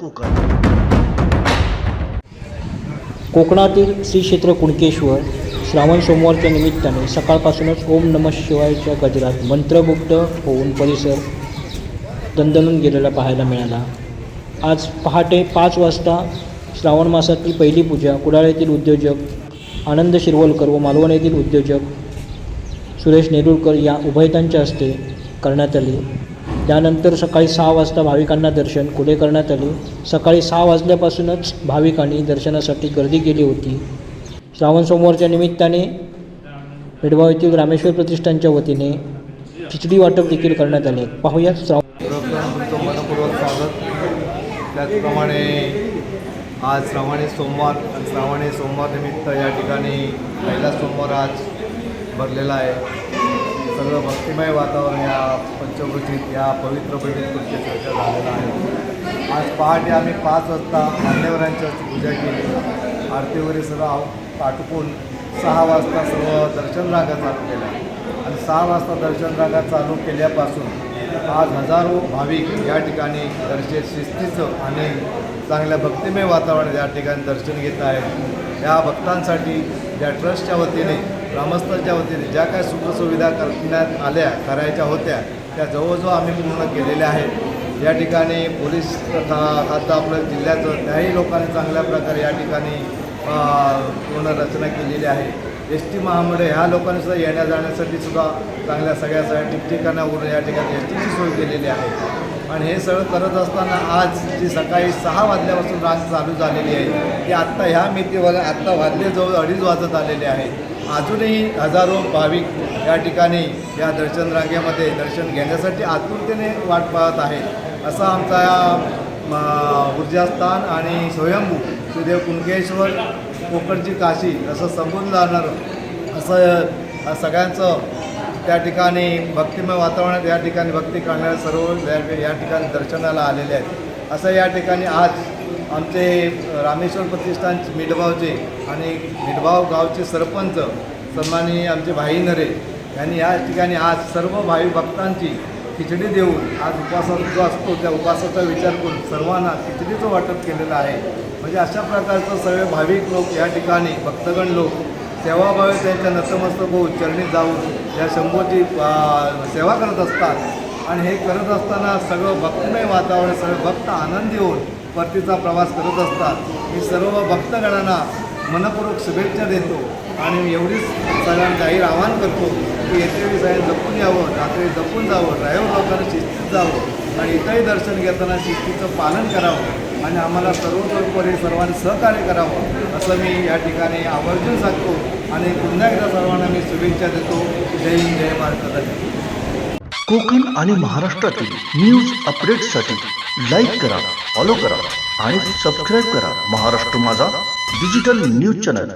कोकण कोकणातील श्री क्षेत्र कुणकेश्वर श्रावण सोमवारच्या निमित्ताने सकाळपासूनच ओम नम शिवायच्या गजरात मंत्रमुग्ध होऊन परिसर दणदणून गेलेला पाहायला मिळाला. आज पहाटे पाच वाजता श्रावण मासातली पहिली पूजा कुडाळ येथील उद्योजक आनंद शिरवलकर व मालवण येथील उद्योजक सुरेश नेरुळकर या उभयतांच्या हस्ते करण्यात आली. त्यानंतर सकाळी सहा वाजता भाविकांना दर्शन कुठे करण्यात आले? सकाळी सहा वाजल्यापासूनच भाविकांनी दर्शनासाठी गर्दी केली होती. श्रावण सोमवारच्या निमित्ताने पेडगाव येथील रामेश्वर प्रतिष्ठानच्या वतीने खिचडी वाटप देखील करण्यात आले. पाहूयात श्रावण मनपूर्वक स्वागत त्याचप्रमाणे आज श्रावणी सोमवार आणि श्रावणी सोमवार निमित्त या ठिकाणी पहिला सोमवार आज भरलेला आहे. सगळं भक्तिमय वातावरण या पंचवृत्तीत या पवित्र पवित्र चर्चा झालेला आहे. आज पहाटे आम्ही पाच वाजता मान्यवरांची पूजा केली. आरती वगैरे सर्व आटपून सहा वाजता सर्व दर्शन रागा चालू केल्या. आणि सहा वाजता दर्शन रांगा चालू केल्यापासून आज हजारो भाविक या ठिकाणी दर्शन शिस्तीचं आणि चांगल्या भक्तिमय वातावरण या ठिकाणी दर्शन घेत आहेत. या भक्तांसाठी ज्या ट्रस्टच्या वतीने ग्रामस्थांच्या वतीने ज्या काय सुखसुविधा करण्यात आल्या करायच्या होत्या त्या जवळजवळ आम्ही पूर्ण केलेल्या आहेत. या ठिकाणी पोलीस तथा आता आपलं जिल्ह्याचं त्याही लोकांनी चांगल्या प्रकारे या ठिकाणी पूर्ण रचना केलेली आहे. एस टी महामंडळ ह्या लोकांनी सुद्धा येण्या जाण्यासाठी सुद्धा चांगल्या सगळ्या सगळ्या ठिकठिकाणावरून या ठिकाणी एस टीची सोय केलेली आहे. आणि हे सगळं करत असताना आज जी सकाळी सहा वाजल्यापासून रांग चालू झालेली आहे ती आत्ता ह्या मितीवर आत्ता वाजले जवळ अडीच वाजत आलेले आहे. अजूनही हजारो भाविक या ठिकाणी या दर्शन रांगेमध्ये दर्शन घेण्यासाठी आतुरतेने वाट पाहत आहेत. असा आमचा ऊर्जास्थान आणि स्वयंभू सुदेव कुणकेश्वर कोकणची काशी असं संपून जाणार असं सगळ्यांचं त्या ठिकाणी भक्तिमय वातावरणात या ठिकाणी भक्ती करणारे सर्व या- ठिकाणी दर्शनाला आलेले आहेत. असं या ठिकाणी आज आमचे रामेश्वर प्रतिष्ठान मिडभावचे आणि मिडभाव गावचे सरपंच सन्माननीय आमचे भाई नरे यांनी या ठिकाणी आज सर्व भावी भक्तांची खिचडी देऊन आज उपवासा जो असतो त्या उपवासाचा विचार करून सर्वांना खिचडीचं वाटप केलेलं आहे. म्हणजे अशा प्रकारचं सर्व भाविक लोक या ठिकाणी भक्तगण लोक सेवाभावे त्यांच्या नतमस्तक होऊन चरणी जाऊन या शंभूची सेवा करत असतात. आणि हे करत असताना सगळं भक्तमय वातावरण सगळे भक्त आनंदी होऊन परतीचा प्रवास करत असतात. मी सर्व भक्तगणांना मनपूर्वक शुभेच्छा देतो आणि मी एवढीच सगळ्यांना जाहीर आवाहन करतो की येत्या साहेब जपून यावं रात्री जपून जावं ड्रायव्हर लोकांना शिस्तीत जावं आणि इथंही दर्शन घेताना शिस्तीचं पालन करावं. आणि आम्हाला सर्वतोपरी सर्वांनी सहकार्य करावं असं मी या ठिकाणी आवर्जून सांगतो आणि पुन्हा एकदा सर्वांना मी शुभेच्छा देतो. जय हिंद जय महाराष्ट्र कोकण आणि महाराष्ट्रातील न्यूज अपडेटसाठी लाईक करा फॉलो करा आणि सबस्क्राईब करा महाराष्ट्र माझा डिजिटल न्यूज चॅनल